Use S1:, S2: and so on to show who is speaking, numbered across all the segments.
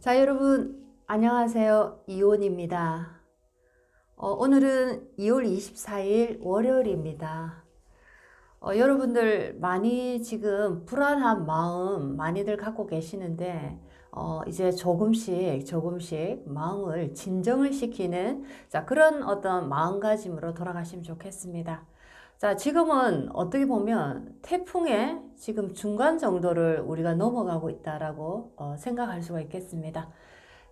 S1: 자, 여러분, 안녕하세요. 이온입니다. 어, 오늘은 2월 24일 월요일입니다. 어, 여러분들 많이 지금 불안한 마음 많이들 갖고 계시는데, 어, 이제 조금씩 조금씩 마음을 진정을 시키는 자, 그런 어떤 마음가짐으로 돌아가시면 좋겠습니다. 자, 지금은 어떻게 보면 태풍의 지금 중간 정도를 우리가 넘어가고 있다라고 어, 생각할 수가 있겠습니다.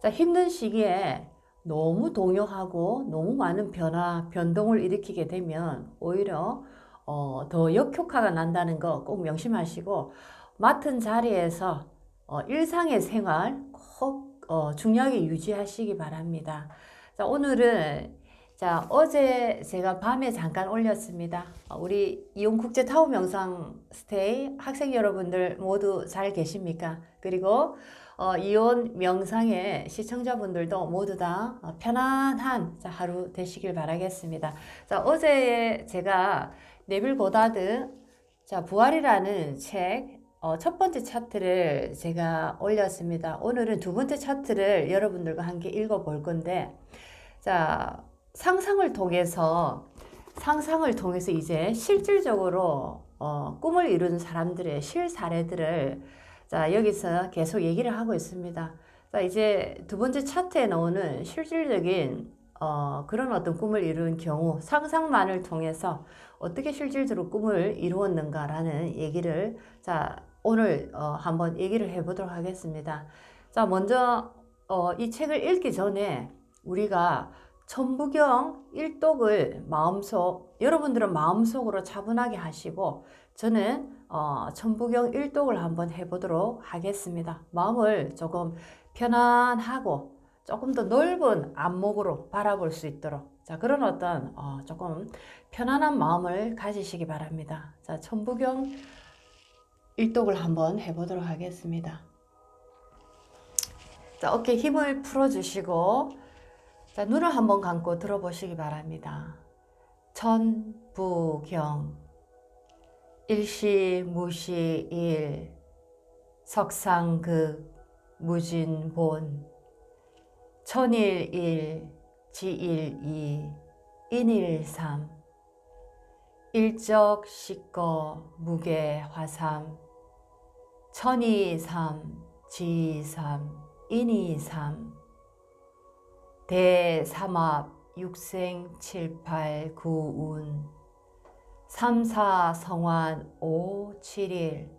S1: 자, 힘든 시기에 너무 동요하고 너무 많은 변화, 변동을 일으키게 되면 오히려 어, 더 역효과가 난다는 거 꼭 명심하시고 맡은 자리에서 어, 일상의 생활 꼭 어, 중요하게 유지하시기 바랍니다. 자, 오늘은 자, 어제 제가 밤에 잠깐 올렸습니다. 어, 우리 이용국제타워 명상 스테이 학생 여러분들 모두 잘 계십니까? 그리고 어, 이온 명상의 시청자분들도 모두 다 어, 편안한 자, 하루 되시길 바라겠습니다. 자, 어제 제가 네빌 고다드 자, 부활이라는 책 어, 첫 번째 차트를 제가 올렸습니다. 오늘은 두 번째 차트를 여러분들과 함께 읽어볼 건데, 자, 상상을 통해서 상상을 통해서 이제 실질적으로 어, 꿈을 이루는 사람들의 실 사례들을 자 여기서 계속 얘기를 하고 있습니다. 자 이제 두 번째 차트에 나오는 실질적인 어, 그런 어떤 꿈을 이룬 경우 상상만을 통해서 어떻게 실질적으로 꿈을 이루었는가라는 얘기를 자 오늘 어, 한번 얘기를 해보도록 하겠습니다. 자 먼저 어, 이 책을 읽기 전에 우리가 천부경 일독을 마음속 여러분들은 마음속으로 차분하게 하시고 저는 어, 천부경 일독을 한번 해보도록 하겠습니다. 마음을 조금 편안하고 조금 더 넓은 안목으로 바라볼 수 있도록 자 그런 어떤 어, 조금 편안한 마음을 가지시기 바랍니다. 자 천부경 일독을 한번 해보도록 하겠습니다. 자 어깨 힘을 풀어주시고 자, 눈을 한번 감고 들어보시기 바랍니다. 천부경. 일시무시일. 석상극. 무진본. 천일일. 지일이. 인일삼. 일적 식거 무게화삼. 천이삼. 지삼. 인이삼 대삼합 육생 칠팔 구운. 삼사 성환 오칠일.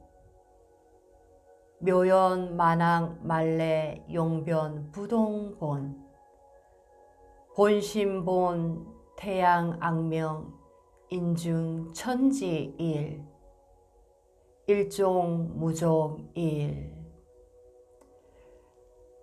S1: 묘연 만왕 말레 용변 부동본. 본심본 태양 악명 인중 천지일. 일종 무종일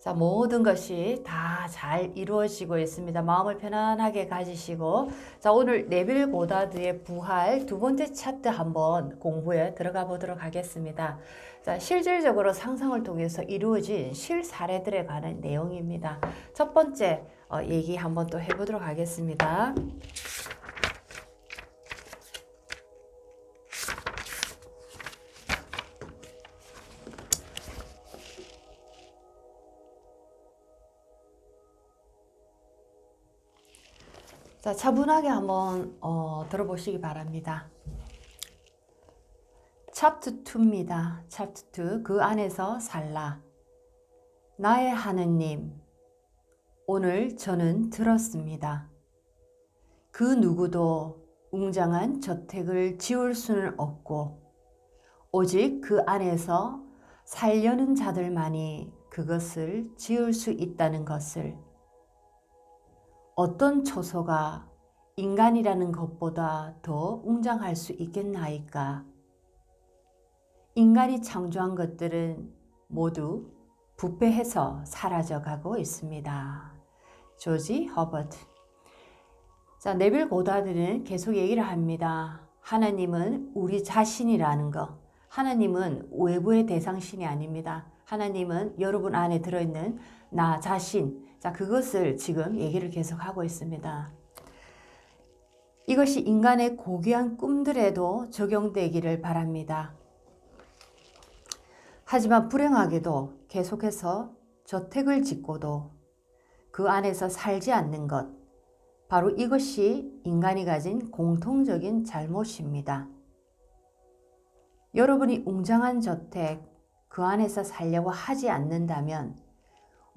S1: 자, 모든 것이 다 잘 이루어지고 있습니다. 마음을 편안하게 가지시고, 자, 오늘 네빌 고다드의 부활 두 번째 차트 한번 공부에 들어가 보도록 하겠습니다. 자, 실질적으로 상상을 통해서 이루어진 실 사례들에 관한 내용입니다. 첫 번째 어, 얘기 한번 또 해보도록 하겠습니다. 자, 차분하게 한번 어, 들어보시기 바랍니다. 챕트 2입니다. 챕트 2. 그 안에서 살라. 나의 하느님, 오늘 저는 들었습니다. 그 누구도 웅장한 저택을 지을 수는 없고, 오직 그 안에서 살려는 자들만이 그것을 지을 수 있다는 것을 어떤 초소가 인간이라는 것보다 더 웅장할 수 있겠나이까? 인간이 창조한 것들은 모두 부패해서 사라져 가고 있습니다. 조지 허버트. 자, 네빌 고다드는 계속 얘기를 합니다. 하나님은 우리 자신이라는 것. 하나님은 외부의 대상신이 아닙니다. 하나님은 여러분 안에 들어있는 나 자신, 자, 그것을 지금 얘기를 계속 하고 있습니다. 이것이 인간의 고귀한 꿈들에도 적용되기를 바랍니다. 하지만 불행하게도 계속해서 저택을 짓고도 그 안에서 살지 않는 것, 바로 이것이 인간이 가진 공통적인 잘못입니다. 여러분이 웅장한 저택, 그 안에서 살려고 하지 않는다면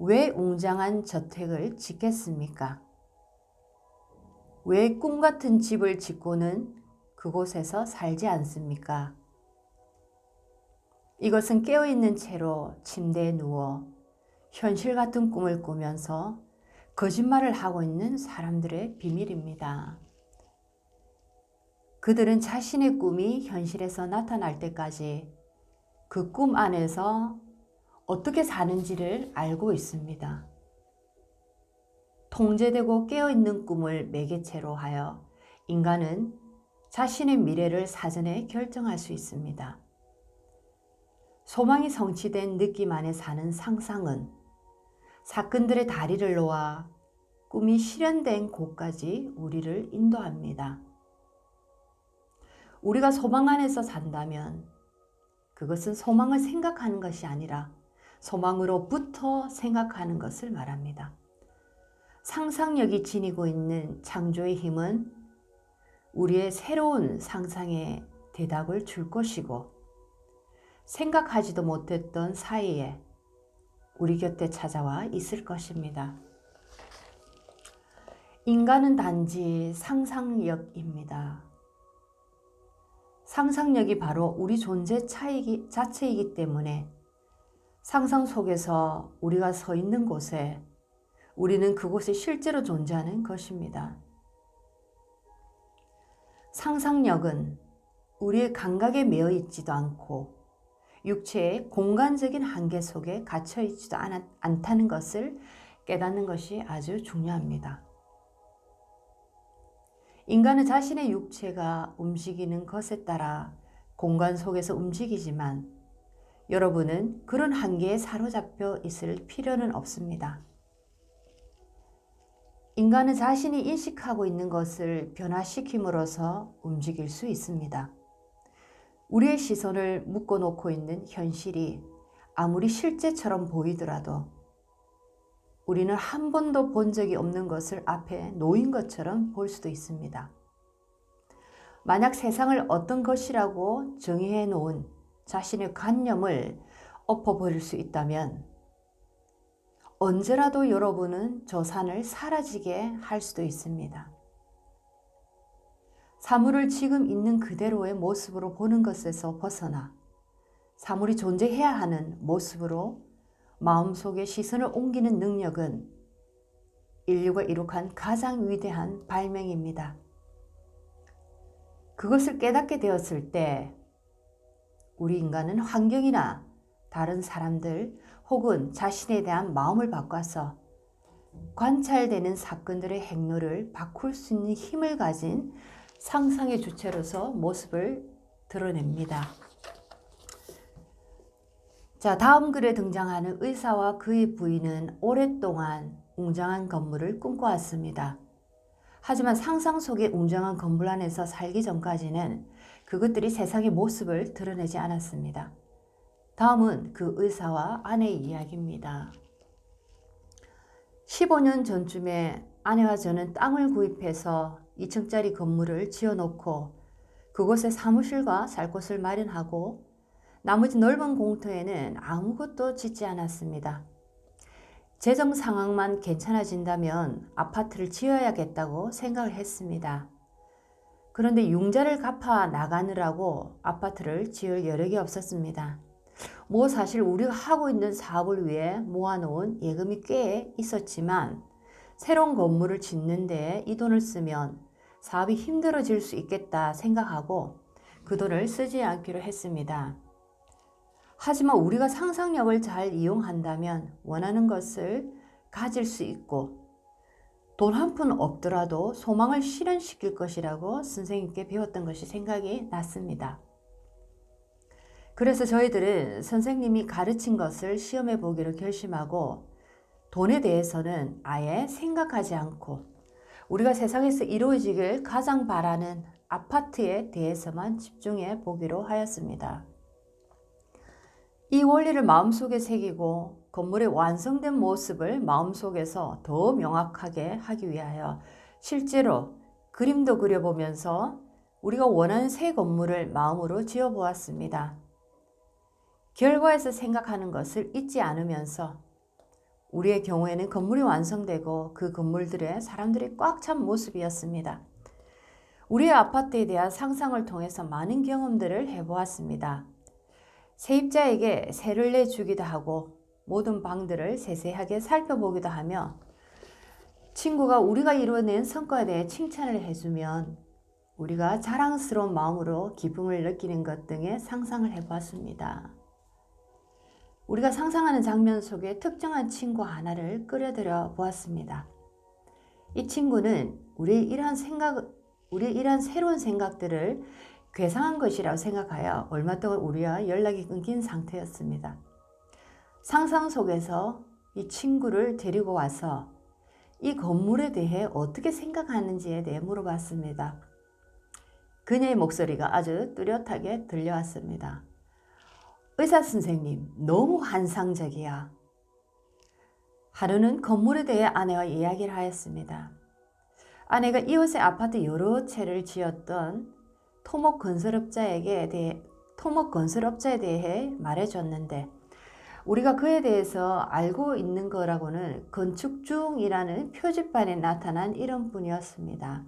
S1: 왜 웅장한 저택을 짓겠습니까? 왜 꿈 같은 집을 짓고는 그곳에서 살지 않습니까? 이것은 깨어있는 채로 침대에 누워 현실 같은 꿈을 꾸면서 거짓말을 하고 있는 사람들의 비밀입니다. 그들은 자신의 꿈이 현실에서 나타날 때까지 그 꿈 안에서 어떻게 사는지를 알고 있습니다. 통제되고 깨어있는 꿈을 매개체로 하여 인간은 자신의 미래를 사전에 결정할 수 있습니다. 소망이 성취된 느낌 안에 사는 상상은 사건들의 다리를 놓아 꿈이 실현된 곳까지 우리를 인도합니다. 우리가 소망 안에서 산다면 그것은 소망을 생각하는 것이 아니라 소망으로부터 생각하는 것을 말합니다. 상상력이 지니고 있는 창조의 힘은 우리의 새로운 상상에 대답을 줄 것이고 생각하지도 못했던 사이에 우리 곁에 찾아와 있을 것입니다. 인간은 단지 상상력입니다. 상상력이 바로 우리 존재 차이기, 자체이기 때문에 상상 속에서 우리가 서 있는 곳에 우리는 그곳에 실제로 존재하는 것입니다. 상상력은 우리의 감각에 매여 있지도 않고 육체의 공간적인 한계 속에 갇혀 있지도 않다는 것을 깨닫는 것이 아주 중요합니다. 인간은 자신의 육체가 움직이는 것에 따라 공간 속에서 움직이지만 여러분은 그런 한계에 사로잡혀 있을 필요는 없습니다. 인간은 자신이 인식하고 있는 것을 변화시킴으로써 움직일 수 있습니다. 우리의 시선을 묶어놓고 있는 현실이 아무리 실제처럼 보이더라도 우리는 한 번도 본 적이 없는 것을 앞에 놓인 것처럼 볼 수도 있습니다. 만약 세상을 어떤 것이라고 정의해 놓은 자신의 관념을 엎어버릴 수 있다면 언제라도 여러분은 저 산을 사라지게 할 수도 있습니다. 사물을 지금 있는 그대로의 모습으로 보는 것에서 벗어나 사물이 존재해야 하는 모습으로 마음속에 시선을 옮기는 능력은 인류가 이룩한 가장 위대한 발명입니다. 그것을 깨닫게 되었을 때 우리 인간은 환경이나 다른 사람들 혹은 자신에 대한 마음을 바꿔서 관찰되는 사건들의 행로를 바꿀 수 있는 힘을 가진 상상의 주체로서 모습을 드러냅니다. 자, 다음 글에 등장하는 의사와 그의 부인은 오랫동안 웅장한 건물을 꿈꿔왔습니다. 하지만 상상 속의 웅장한 건물 안에서 살기 전까지는 그것들이 세상의 모습을 드러내지 않았습니다. 다음은 그 의사와 아내의 이야기입니다. 15년 전쯤에 아내와 저는 땅을 구입해서 2층짜리 건물을 지어놓고 그곳에 사무실과 살 곳을 마련하고 나머지 넓은 공터에는 아무것도 짓지 않았습니다. 재정 상황만 괜찮아진다면 아파트를 지어야겠다고 생각을 했습니다. 그런데 융자를 갚아 나가느라고 아파트를 지을 여력이 없었습니다. 뭐 사실 우리가 하고 있는 사업을 위해 모아놓은 예금이 꽤 있었지만 새로운 건물을 짓는데 이 돈을 쓰면 사업이 힘들어질 수 있겠다 생각하고 그 돈을 쓰지 않기로 했습니다. 하지만 우리가 상상력을 잘 이용한다면 원하는 것을 가질 수 있고 돈 한 푼 없더라도 소망을 실현시킬 것이라고 선생님께 배웠던 것이 생각이 났습니다. 그래서 저희들은 선생님이 가르친 것을 시험해 보기로 결심하고 돈에 대해서는 아예 생각하지 않고 우리가 세상에서 이루어지길 가장 바라는 아파트에 대해서만 집중해 보기로 하였습니다. 이 원리를 마음속에 새기고 건물의 완성된 모습을 마음속에서 더 명확하게 하기 위하여 실제로 그림도 그려보면서 우리가 원하는 새 건물을 마음으로 지어보았습니다. 결과에서 생각하는 것을 잊지 않으면서 우리의 경우에는 건물이 완성되고 그 건물들에 사람들이 꽉 찬 모습이었습니다. 우리의 아파트에 대한 상상을 통해서 많은 경험들을 해보았습니다. 세입자에게 세를 내주기도 하고 모든 방들을 세세하게 살펴보기도 하며 친구가 우리가 이뤄낸 성과에 대해 칭찬을 해주면 우리가 자랑스러운 마음으로 기쁨을 느끼는 것 등의 상상을 해보았습니다. 우리가 상상하는 장면 속에 특정한 친구 하나를 끌어들여 보았습니다. 이 친구는 우리의 이러한 생각, 우리의 이러한 새로운 생각들을 괴상한 것이라고 생각하여 얼마 동안 우리와 연락이 끊긴 상태였습니다. 상상 속에서 이 친구를 데리고 와서 이 건물에 대해 어떻게 생각하는지에 대해 물어봤습니다. 그녀의 목소리가 아주 뚜렷하게 들려왔습니다. 의사 선생님, 너무 환상적이야. 하루는 건물에 대해 아내와 이야기를 하였습니다. 아내가 이웃의 아파트 여러 채를 지었던 토목 건설업자에게 대해 토목 건설업자에 대해 말해줬는데 우리가 그에 대해서 알고 있는 거라고는 건축 중이라는 표지판에 나타난 이름뿐이었습니다.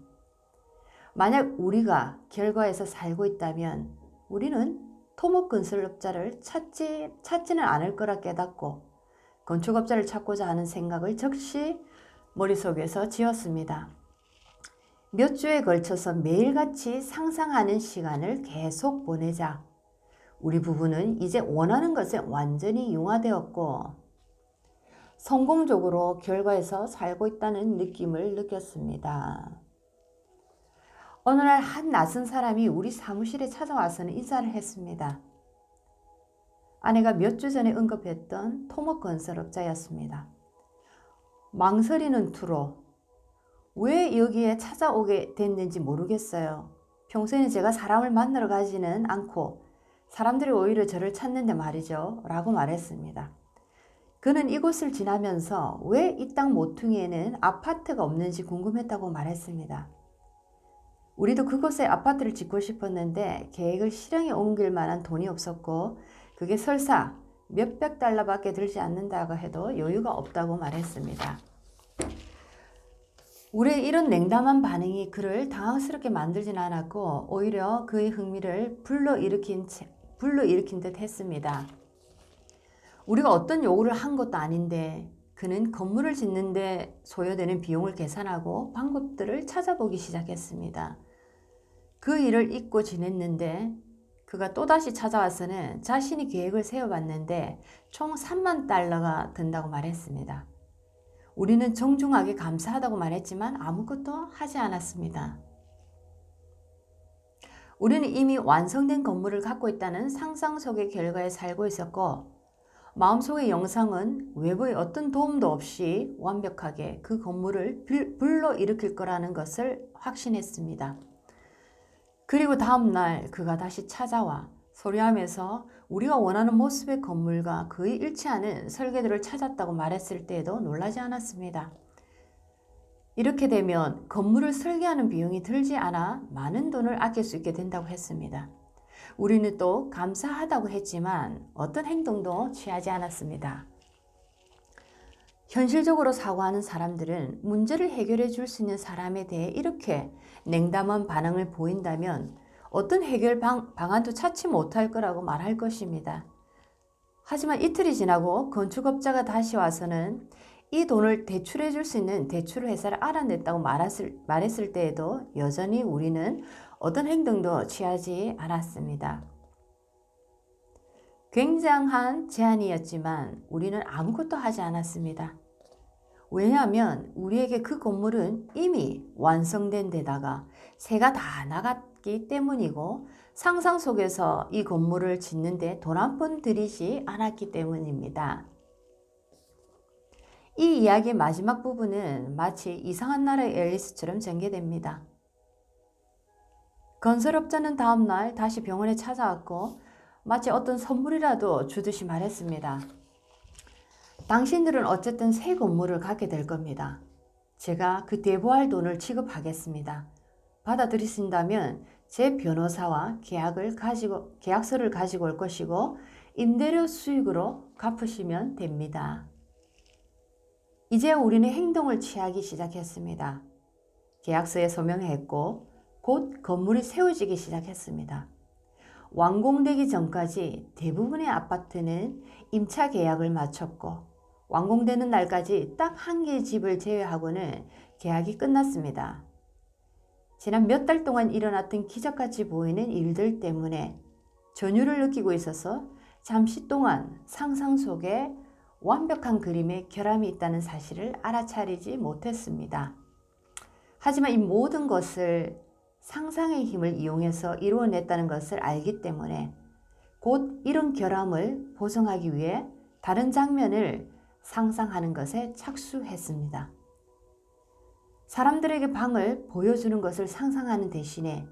S1: 만약 우리가 결과에서 살고 있다면 우리는 토목 건설업자를 찾지, 찾지는 않을 거라 깨닫고 건축업자를 찾고자 하는 생각을 즉시 머릿속에서 지었습니다. 몇 주에 걸쳐서 매일같이 상상하는 시간을 계속 보내자. 우리 부부는 이제 원하는 것에 완전히 융화되었고 성공적으로 결과에서 살고 있다는 느낌을 느꼈습니다. 어느 날 한 낯선 사람이 우리 사무실에 찾아와서는 인사를 했습니다. 아내가 몇 주 전에 언급했던 토목 건설업자였습니다. 망설이는 투로 왜 여기에 찾아오게 됐는지 모르겠어요. 평소에는 제가 사람을 만나러 가지는 않고 사람들이 오히려 저를 찾는데 말이죠. 라고 말했습니다. 그는 이곳을 지나면서 왜 이 땅 모퉁이에는 아파트가 없는지 궁금했다고 말했습니다. 우리도 그곳에 아파트를 짓고 싶었는데 계획을 실행에 옮길 만한 돈이 없었고 그게 설사 몇백 달러밖에 들지 않는다고 해도 여유가 없다고 말했습니다. 우리의 이런 냉담한 반응이 그를 당황스럽게 만들진 않았고 오히려 그의 흥미를 불러일으킨, 불러일으킨 듯 했습니다. 우리가 어떤 요구를 한 것도 아닌데 그는 건물을 짓는데 소요되는 비용을 계산하고 방법들을 찾아보기 시작했습니다. 그 일을 잊고 지냈는데 그가 또다시 찾아와서는 자신이 계획을 세워봤는데 총 3만 달러가 든다고 말했습니다. 우리는 정중하게 감사하다고 말했지만 아무것도 하지 않았습니다. 우리는 이미 완성된 건물을 갖고 있다는 상상 속의 결과에 살고 있었고, 마음속의 영상은 외부의 어떤 도움도 없이 완벽하게 그 건물을 불러일으킬 거라는 것을 확신했습니다. 그리고 다음날 그가 다시 찾아와 소리하면서 우리가 원하는 모습의 건물과 거의 일치하는 설계도를 찾았다고 말했을 때에도 놀라지 않았습니다. 이렇게 되면 건물을 설계하는 비용이 들지 않아 많은 돈을 아낄 수 있게 된다고 했습니다. 우리는 또 감사하다고 했지만 어떤 행동도 취하지 않았습니다. 현실적으로 사고하는 사람들은 문제를 해결해 줄 수 있는 사람에 대해 이렇게 냉담한 반응을 보인다면 어떤 해결 방, 방안도 찾지 못할 거라고 말할 것입니다. 하지만 이틀이 지나고 건축업자가 다시 와서는 이 돈을 대출해 줄 수 있는 대출 회사를 알아냈다고 말했을, 말했을 때에도 여전히 우리는 어떤 행동도 취하지 않았습니다. 굉장한 제안이었지만 우리는 아무것도 하지 않았습니다. 왜냐하면 우리에게 그 건물은 이미 완성된 데다가 새가 다 나갔 기 때문이고 상상 속에서 이 건물을 짓는데 돈 한 푼 들이지 않았기 때문입니다. 이 이야기의 마지막 부분은 마치 이상한 나라의 앨리스처럼 전개됩니다. 건설업자는 다음날 다시 병원에 찾아왔고 마치 어떤 선물이라도 주듯이 말했습니다. 당신들은 어쨌든 새 건물을 갖게 될 겁니다. 제가 그 대부할 돈을 취급하겠습니다. 받아들이신다면 제 변호사와 계약을 가지고 계약서를 가지고 올 것이고 임대료 수익으로 갚으시면 됩니다. 이제 우리는 행동을 취하기 시작했습니다. 계약서에 서명했고 곧 건물이 세워지기 시작했습니다. 완공되기 전까지 대부분의 아파트는 임차 계약을 마쳤고 완공되는 날까지 딱 한 개의 집을 제외하고는 계약이 끝났습니다. 지난 몇 달 동안 일어났던 기적같이 보이는 일들 때문에 전율을 느끼고 있어서 잠시 동안 상상 속에 완벽한 그림의 결함이 있다는 사실을 알아차리지 못했습니다. 하지만 이 모든 것을 상상의 힘을 이용해서 이루어냈다는 것을 알기 때문에 곧 이런 결함을 보정하기 위해 다른 장면을 상상하는 것에 착수했습니다. 사람들에게 방을 보여주는 것을 상상하는 대신에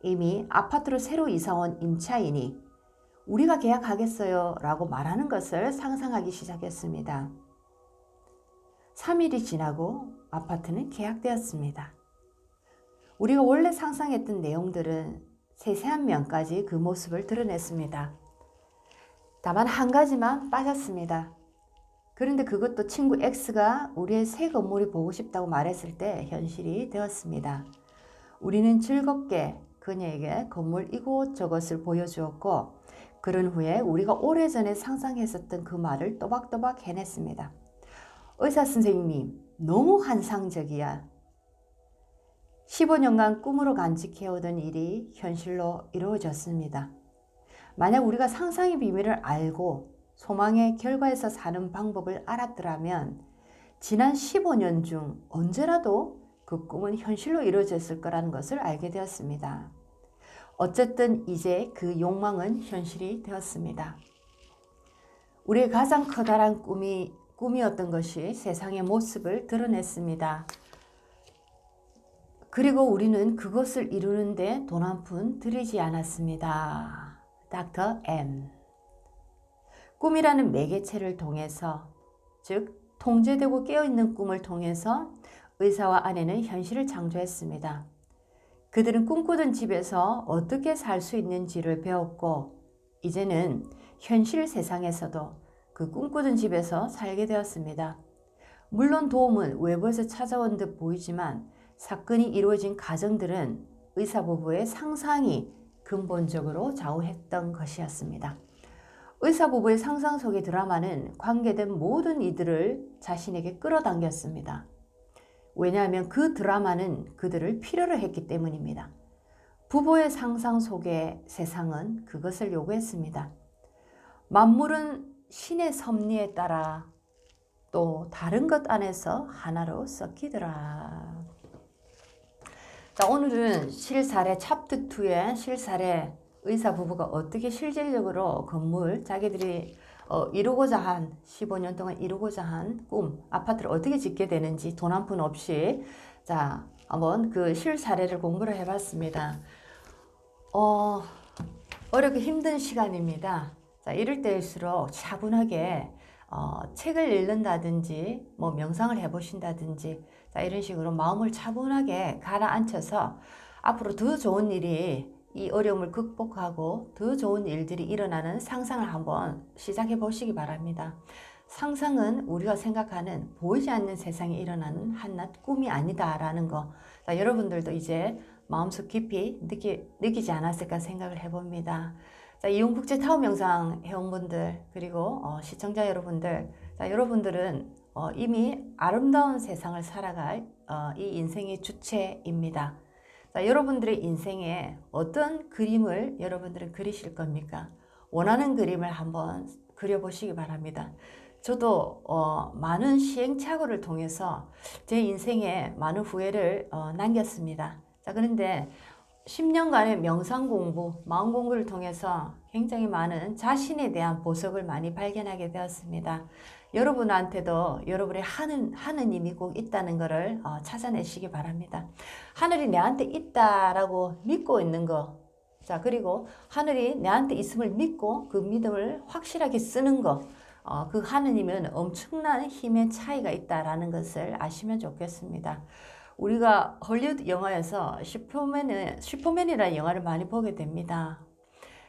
S1: 이미 아파트로 새로 이사온 임차인이 우리가 계약하겠어요 라고 말하는 것을 상상하기 시작했습니다. 3일이 지나고 아파트는 계약되었습니다. 우리가 원래 상상했던 내용들은 세세한 면까지 그 모습을 드러냈습니다. 다만 한 가지만 빠졌습니다. 그런데 그것도 친구 X가 우리의 새 건물이 보고 싶다고 말했을 때 현실이 되었습니다. 우리는 즐겁게 그녀에게 건물 이곳저곳을 보여주었고 그런 후에 우리가 오래전에 상상했었던 그 말을 또박또박 해냈습니다. 의사 선생님, 너무 환상적이야. 15년간 꿈으로 간직해오던 일이 현실로 이루어졌습니다. 만약 우리가 상상의 비밀을 알고 소망의 결과에서 사는 방법을 알았더라면 지난 15년 중 언제라도 그 꿈은 현실로 이루어졌을 거라는 것을 알게 되었습니다. 어쨌든 이제 그 욕망은 현실이 되었습니다. 우리의 가장 커다란 꿈이 꿈이었던 것이 세상의 모습을 드러냈습니다. 그리고 우리는 그것을 이루는데 돈 한 푼 들이지 않았습니다. 닥터 M. 꿈이라는 매개체를 통해서, 즉, 통제되고 깨어있는 꿈을 통해서 의사와 아내는 현실을 창조했습니다. 그들은 꿈꾸던 집에서 어떻게 살 수 있는지를 배웠고, 이제는 현실 세상에서도 그 꿈꾸던 집에서 살게 되었습니다. 물론 도움은 외부에서 찾아온 듯 보이지만 사건이 이루어진 가정들은 의사 부부의 상상이 근본적으로 좌우했던 것이었습니다. 의사 부부의 상상 속의 드라마는 관계된 모든 이들을 자신에게 끌어당겼습니다. 왜냐하면 그 드라마는 그들을 필요로 했기 때문입니다. 부부의 상상 속의 세상은 그것을 요구했습니다. 만물은 신의 섭리에 따라 또 다른 것 안에서 하나로 섞이더라. 자, 오늘은 실사례 챕터 2의 실사례 의사 부부가 어떻게 실질적으로 건물 자기들이 어, 이루고자 한 15년 동안 이루고자 한 꿈 아파트를 어떻게 짓게 되는지 돈 한 푼 없이 자 한번 그 실사례를 공부를 해봤습니다. 어, 어렵게 힘든 시간입니다. 자 이럴 때일수록 차분하게 어, 책을 읽는다든지 뭐 명상을 해보신다든지 자, 이런 식으로 마음을 차분하게 가라앉혀서 앞으로 더 좋은 일이 이 어려움을 극복하고 더 좋은 일들이 일어나는 상상을 한번 시작해 보시기 바랍니다. 상상은 우리가 생각하는 보이지 않는 세상에 일어나는 한낱 꿈이 아니다라는 거. 자, 여러분들도 이제 마음속 깊이 느끼, 느끼지 않았을까 생각을 해봅니다. 자, 이용국제 타워 명상 회원분들 그리고 어, 시청자 여러분들, 자, 여러분들은 어, 이미 아름다운 세상을 살아갈 어, 이 인생의 주체입니다. 자, 여러분들의 인생에 어떤 그림을 여러분들은 그리실 겁니까? 원하는 그림을 한번 그려보시기 바랍니다. 저도 어, 많은 시행착오를 통해서 제 인생에 많은 후회를 어, 남겼습니다. 자, 그런데 10년간의 명상 공부, 마음 공부를 통해서 굉장히 많은 자신에 대한 보석을 많이 발견하게 되었습니다. 여러분한테도 여러분의 하는, 하느님이 꼭 있다는 것을 어, 찾아내시기 바랍니다. 하늘이 내한테 있다라고 믿고 있는 거, 자, 그리고 하늘이 내한테 있음을 믿고 그 믿음을 확실하게 쓰는 거. 어, 그 하느님은 엄청난 힘의 차이가 있다라는 것을 아시면 좋겠습니다. 우리가 헐리우드 영화에서 슈퍼맨은, 슈퍼맨이라는 영화를 많이 보게 됩니다.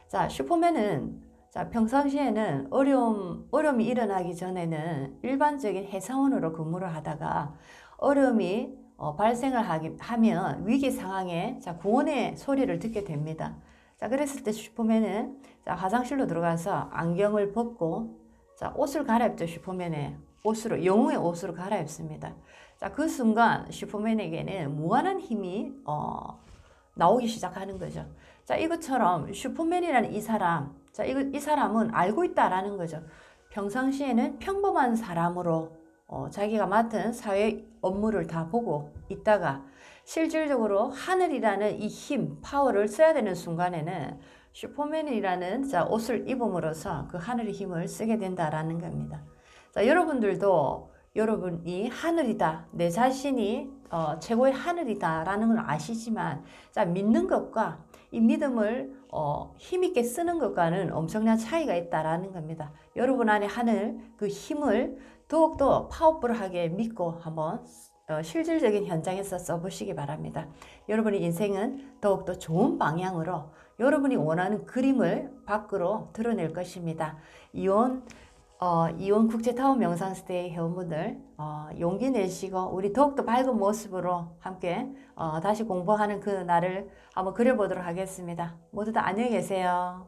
S1: 자, 슈퍼맨은 자, 평상시에는 어려움, 어려움이 일어나기 전에는 일반적인 회사원으로 근무를 하다가 어려움이 어, 발생을 하기, 하면 위기 상황에 자, 구원의 소리를 듣게 됩니다. 자, 그랬을 때 슈퍼맨은 자, 화장실로 들어가서 안경을 벗고 자, 옷을 갈아입죠. 슈퍼맨의 옷으로, 영웅의 옷으로 갈아입습니다. 자, 그 순간 슈퍼맨에게는 무한한 힘이 어, 나오기 시작하는 거죠. 자, 이것처럼 슈퍼맨이라는 이 사람, 자, 이, 이 사람은 알고 있다라는 거죠. 평상시에는 평범한 사람으로 어, 자기가 맡은 사회 업무를 다 보고 있다가 실질적으로 하늘이라는 이 힘, 파워를 써야 되는 순간에는 슈퍼맨이라는 자, 옷을 입음으로써 그 하늘의 힘을 쓰게 된다라는 겁니다. 자, 여러분들도 여러분이 하늘이다, 내 자신이 어, 최고의 하늘이다 라는 걸 아시지만, 자, 믿는 것과 이 믿음을 어, 힘있게 쓰는 것과는 엄청난 차이가 있다라는 겁니다. 여러분 안에 하늘 그 힘을 더욱더 파워풀하게 믿고 한번 어, 실질적인 현장에서 써보시기 바랍니다. 여러분의 인생은 더욱더 좋은 방향으로 여러분이 원하는 그림을 밖으로 드러낼 것입니다. 이온 어, 이온 국제타운 명상스테이 회원분들 어, 용기 내시고 우리 더욱더 밝은 모습으로 함께 어, 다시 공부하는 그 날을 한번 그려보도록 하겠습니다. 모두 다 안녕히 계세요.